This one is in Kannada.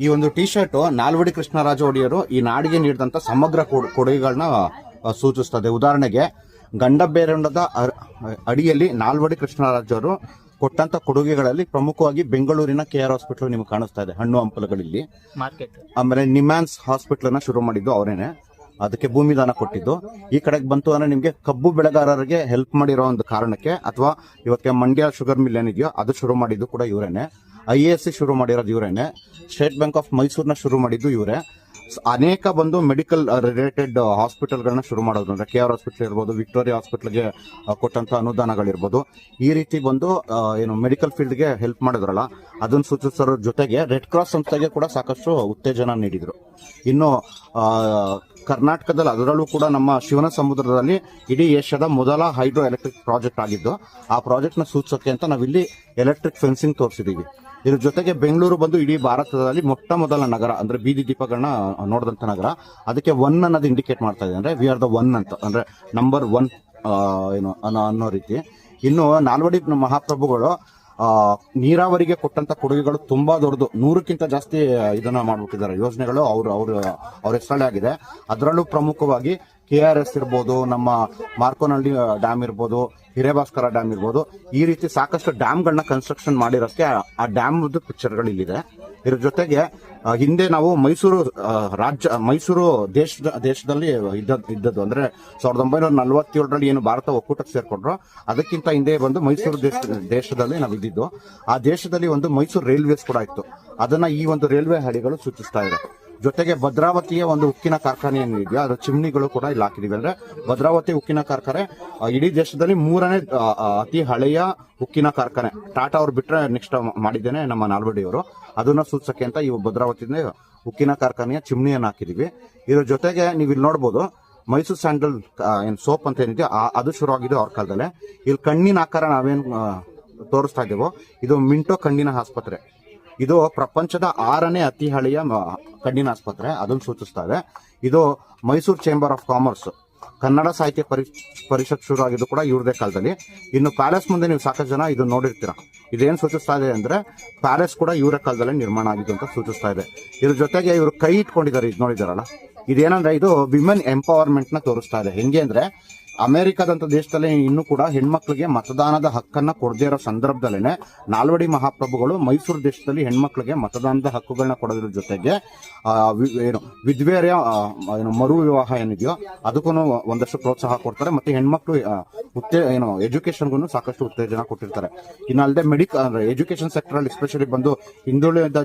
ಈ ಒಂದು ಟಿ ಶರ್ಟ್ ನಾಲ್ವಡಿ ಕೃಷ್ಣರಾಜ ಒಡೆಯರು ಈ ನಾಡಿಗೆ ನೀಡಿದಂತ ಸಮಗ್ರ ಕೊಡು- ಕೊಡುಗೆಗಳನ್ನ ಸೂಚಿಸ್ತದೆ. ಉದಾಹರಣೆಗೆ ಗಂಡಬೇರಂಡದ ಅಡಿಯಲ್ಲಿ ನಾಲ್ವಡಿ ಕೃಷ್ಣರಾಜರು ಕೊಟ್ಟಂತ ಕೊಡುಗೆಗಳಲ್ಲಿ ಪ್ರಮುಖವಾಗಿ ಬೆಂಗಳೂರಿನ ಕೆ ಆರ್ ಹಾಸ್ಪಿಟಲ್ ನಿಮ್ಗೆ ಕಾಣಿಸ್ತಾ ಇದೆ ಹಣ್ಣು ಹಂಪಲುಗಳಲ್ಲಿ. ಆಮೇಲೆ ನಿಮ್ಯಾನ್ಸ್ ಹಾಸ್ಪಿಟಲ್ ಶುರು ಮಾಡಿದ್ದು ಅವರೇನೆ. ಅದಕ್ಕೆ ಭೂಮಿ ದಾನ ಕೊಟ್ಟಿದ್ದು. ಈ ಕಡೆಗೆ ಬಂತು ಅಂದ್ರೆ ನಿಮ್ಗೆ ಕಬ್ಬು ಬೆಳೆಗಾರರಿಗೆ ಹೆಲ್ಪ್ ಮಾಡಿರೋ ಒಂದು ಕಾರಣಕ್ಕೆ ಅಥವಾ ಇವತ್ತಿಗೆ ಮಂಡ್ಯ ಶುಗರ್ ಮಿಲ್ ಏನಿದೆಯೋ ಅದು ಶುರು ಮಾಡಿದ್ದು ಕೂಡ ಇವರೇನೆ. ಐ ಎ ಎಸ್ ಸಿ ಶುರು ಮಾಡಿರೋದು ಇವರೇನೆ. ಸ್ಟೇಟ್ ಬ್ಯಾಂಕ್ ಆಫ್ ಮೈಸೂರ್ನ ಶುರು ಮಾಡಿದ್ದು ಇವರೇ. ಅನೇಕ ಬಂದು ಮೆಡಿಕಲ್ ರಿಲೇಟೆಡ್ ಹಾಸ್ಪಿಟಲ್ಗಳನ್ನ ಶುರು ಮಾಡೋದು. ಅಂದ್ರೆ ಕೆ ಆರ್ ಹಾಸ್ಪಿಟಲ್ ಇರ್ಬೋದು ವಿಕ್ಟೋರಿಯಾ ಹಾಸ್ಪಿಟಲ್ಗೆ ಕೊಟ್ಟಂತ ಅನುದಾನಗಳಿರ್ಬೋದು. ಈ ರೀತಿ ಬಂದು ಏನು ಮೆಡಿಕಲ್ ಫೀಲ್ಡ್ಗೆ ಹೆಲ್ಪ್ ಮಾಡಿದ್ರಲ್ಲ, ಅದನ್ನು ಸೂಚಿಸೋದ್ರ ಜೊತೆಗೆ ರೆಡ್ ಕ್ರಾಸ್ ಸಂಸ್ಥೆಗೆ ಕೂಡ ಸಾಕಷ್ಟು ಉತ್ತೇಜನ ನೀಡಿದ್ರು. ಇನ್ನು ಕರ್ನಾಟಕದಲ್ಲಿ ಅದರಲ್ಲೂ ಕೂಡ ನಮ್ಮ ಶಿವನ ಸಮುದ್ರದಲ್ಲಿ ಇಡೀ ಏಷ್ಯಾದ ಮೊದಲ ಹೈಡ್ರೋ ಎಲೆಕ್ಟ್ರಿಕ್ ಪ್ರಾಜೆಕ್ಟ್ ಆಗಿದ್ದು, ಆ ಪ್ರಾಜೆಕ್ಟ್ನ ಸೂಚಿಸೋಕೆ ಅಂತ ನಾವಿಲ್ಲಿ ಎಲೆಕ್ಟ್ರಿಕ್ ಫೆನ್ಸಿಂಗ್ ತೋರಿಸಿದೀವಿ. ಇದ್ರ ಜೊತೆಗೆ ಬೆಂಗಳೂರು ಬಂದು ಇಡೀ ಭಾರತದಲ್ಲಿ ಮೊಟ್ಟ ಮೊದಲ ನಗರ, ಅಂದ್ರೆ ಬೀದಿ ದೀಪಗಳನ್ನ ನೋಡಿದಂತ ನಗರ, ಅದಕ್ಕೆ ಒನ್ ಅನ್ನೋದು ಇಂಡಿಕೇಟ್ ಮಾಡ್ತಾ ಇದೆ. ಅಂದ್ರೆ ವಿ ಆರ್ ದ ಒನ್ ಅಂತ. ಅಂದ್ರೆ ನಂಬರ್ ಒನ್ ಏನು ಅನ್ನೋ ರೀತಿ. ಇನ್ನು ನಾಲ್ವಡಿ ಮಹಾಪ್ರಭುಗಳು ನೀರಾವರಿಗೆ ಕೊಟ್ಟಂತ ಕೊಡುಗೆಗಳು ತುಂಬಾ ದೊಡ್ಡದು. ನೂರಕ್ಕಿಂತ ಜಾಸ್ತಿ ಇದನ್ನ ಮಾಡ್ಬಿಟ್ಟಿದ್ದಾರೆ. ಯೋಜನೆಗಳು ಅವ್ರ ಅವ್ರ ಅವ್ರ ಹೆಸರಲ್ಲೇ ಆಗಿದೆ. ಅದರಲ್ಲೂ ಪ್ರಮುಖವಾಗಿ ಕೆ ಆರ್ ಎಸ್ ಇರ್ಬೋದು, ನಮ್ಮ ಮಾರ್ಕೋನಹಳ್ಳಿ ಡ್ಯಾಮ್ ಇರ್ಬೋದು ಹಿರೇಭಾಸ್ಕರ ಡ್ಯಾಮ್ ಇರ್ಬೋದು, ಈ ರೀತಿ ಸಾಕಷ್ಟು ಡ್ಯಾಮ್ಗಳನ್ನ ಕನ್ಸ್ಟ್ರಕ್ಷನ್ ಮಾಡಿರೋಕ್ಕೆ ಆ- ಡ್ಯಾಮ್ ಪಿಕ್ಚರ್ಗಳು ಇಲ್ಲಿದೆ ಇದ್ರ ಜೊತೆಗೆ ಹಿಂದೆ ನಾವು ಮೈಸೂರು ರಾಜ್ಯ, ಮೈಸೂರು ದೇಶದ, ದೇಶದಲ್ಲಿ ಇದ್ದ, ಇದ್ದದ್ದು ಅಂದ್ರೆ ಸಾವಿರದ ಒಂಬೈನೂರ ನಲ್ವತ್ತೇಳರಲ್ಲಿ ಏನು ಭಾರತ ಒಕ್ಕೂಟಕ್ಕೆ ಸೇರ್ಕೊಂಡ್ರು, ಅದಕ್ಕಿಂತ ಹಿಂದೆ ಬಂದು ಮೈಸೂರು ದೇಶ, ದೇಶದಲ್ಲಿ ನಾವು ಇದ್ದಿದ್ದು. ಆ ದೇಶದಲ್ಲಿ ಒಂದು ಮೈಸೂರು ರೈಲ್ವೇಸ್ ಕೂಡ ಇತ್ತು. ಅದನ್ನ ಈ ಒಂದು ರೈಲ್ವೆ ಹಳಿಗಳು ಸೂಚಿಸ್ತಾ ಇದೆ. ಜೊತೆಗೆ ಭದ್ರಾವತಿಯ ಒಂದು ಉಕ್ಕಿನ ಕಾರ್ಖಾನೆ ಏನಿದೆಯೋ ಅದರ ಚಿಮ್ನಿಗಳು ಕೂಡ ಇಲ್ಲಿ ಹಾಕಿದೀವಿ. ಅಂದ್ರೆ ಭದ್ರಾವತಿ ಉಕ್ಕಿನ ಕಾರ್ಖಾನೆ ಇಡೀ ದೇಶದಲ್ಲಿ ಮೂರನೇ ಅತಿ ಹಳೆಯ ಉಕ್ಕಿನ ಕಾರ್ಖಾನೆ. ಟಾಟಾ ಅವ್ರು ಬಿಟ್ಟರೆ ನೆಕ್ಸ್ಟ್ ಮಾಡಿದ್ದೇನೆ ನಮ್ಮ ನಾಲ್ವಡಿಯವರು. ಅದನ್ನ ಸೂಚಕ್ಕೆ ಅಂತ ಈ ಭದ್ರಾವತಿಯಿಂದ ಉಕ್ಕಿನ ಕಾರ್ಖಾನೆಯ ಚಿಮ್ನಿಯನ್ನು ಹಾಕಿದೀವಿ. ಇದ್ರ ಜೊತೆಗೆ ನೀವು ಇಲ್ಲಿ ನೋಡ್ಬೋದು, ಮೈಸೂರು ಸ್ಯಾಂಡಲ್ ಏನ್ ಸೋಪ್ ಅಂತ ಏನಿದೆ ಅದು ಶುರು ಆಗಿದ್ದು ಅವ್ರ ಕಾಲದಲ್ಲೇ. ಇಲ್ಲಿ ಕಣ್ಣಿನ ಆಕಾರ ನಾವೇನು ತೋರಿಸ್ತಾ ಇದ್ದೇವೋ, ಇದು ಮಿಂಟೋ ಕಣ್ಣಿನ ಆಸ್ಪತ್ರೆ. ಇದು ಪ್ರಪಂಚದ ಆರನೇ ಅತಿ ಹಳೆಯ ಕಣ್ಣಿನ ಆಸ್ಪತ್ರೆ, ಅದನ್ನು ಸೂಚಿಸ್ತಾ ಇದೆ. ಇದು Mysore chamber of commerce Kannada Sahitya ಪರಿ, ಪರಿಷತ್ ಶುರು ಆಗಿದ್ದು ಕೂಡ ಇವ್ರದೇ ಕಾಲದಲ್ಲಿ. ಇನ್ನು ಪ್ಯಾಲೇಸ್ ಮುಂದೆ ನೀವು ಸಾಕಷ್ಟು ಜನ ಇದು ನೋಡಿರ್ತೀರ. ಇದೇನು ಸೂಚಿಸ್ತಾ ಇದೆ ಅಂದ್ರೆ, ಪ್ಯಾಲೇಸ್ ಕೂಡ ಇವರ ಕಾಲದಲ್ಲೇ ನಿರ್ಮಾಣ ಆಗಿದ್ದು ಅಂತ ಸೂಚಿಸ್ತಾ ಇದೆ. ಇದ್ರ ಜೊತೆಗೆ ಇವರು ಕೈ ಇಟ್ಕೊಂಡಿದ್ದಾರೆ, ಇದು ನೋಡಿದಾರಲ್ಲ ಇದೇನಂದ್ರೆ, ಇದು ವಿಮೆನ್ ಎಂಪವರ್ಮೆಂಟ್ನ ತೋರಿಸ್ತಾ ಇದೆ. ಹೆಂಗೆ ಅಂದ್ರೆ ಅಮೆರಿಕದಂತ ದೇಶದಲ್ಲಿ ಇನ್ನೂ ಕೂಡ ಹೆಣ್ಮಕ್ಳಿಗೆ ಮತದಾನದ ಹಕ್ಕನ್ನ ಕೊಡದೇ ಇರೋ ಸಂದರ್ಭದಲ್ಲೇನೆ ನಾಲ್ವಡಿ ಮಹಾಪ್ರಭುಗಳು ಮೈಸೂರು ದೇಶದಲ್ಲಿ ಹೆಣ್ಮಕ್ಳಿಗೆ ಮತದಾನದ ಹಕ್ಕುಗಳನ್ನ ಕೊಡೋದ್ರ ಜೊತೆಗೆ ಏನು ವಿಧ್ವೇರ್ಯ ಏನು, ಮರು ವಿವಾಹ ಏನಿದೆಯೋ ಅದಕ್ಕೂ ಒಂದಷ್ಟು ಪ್ರೋತ್ಸಾಹ ಕೊಡ್ತಾರೆ ಮತ್ತೆ ಹೆಣ್ಮಕ್ಳು ಉತ್ತೇ, ಏನು ಎಜುಕೇಶನ್ಗೂ ಸಾಕಷ್ಟು ಉತ್ತೇಜನ ಕೊಟ್ಟಿರ್ತಾರೆ. ಇನ್ನಲ್ಲದೆ ಮೆಡಿಕಲ್ ಎಜುಕೇಶನ್ ಸೆಕ್ಟರ್ ಅಲ್ಲಿ ಎಸ್ಪೆಷಲಿ ಬಂದು ಹಿಂದುಳಿದ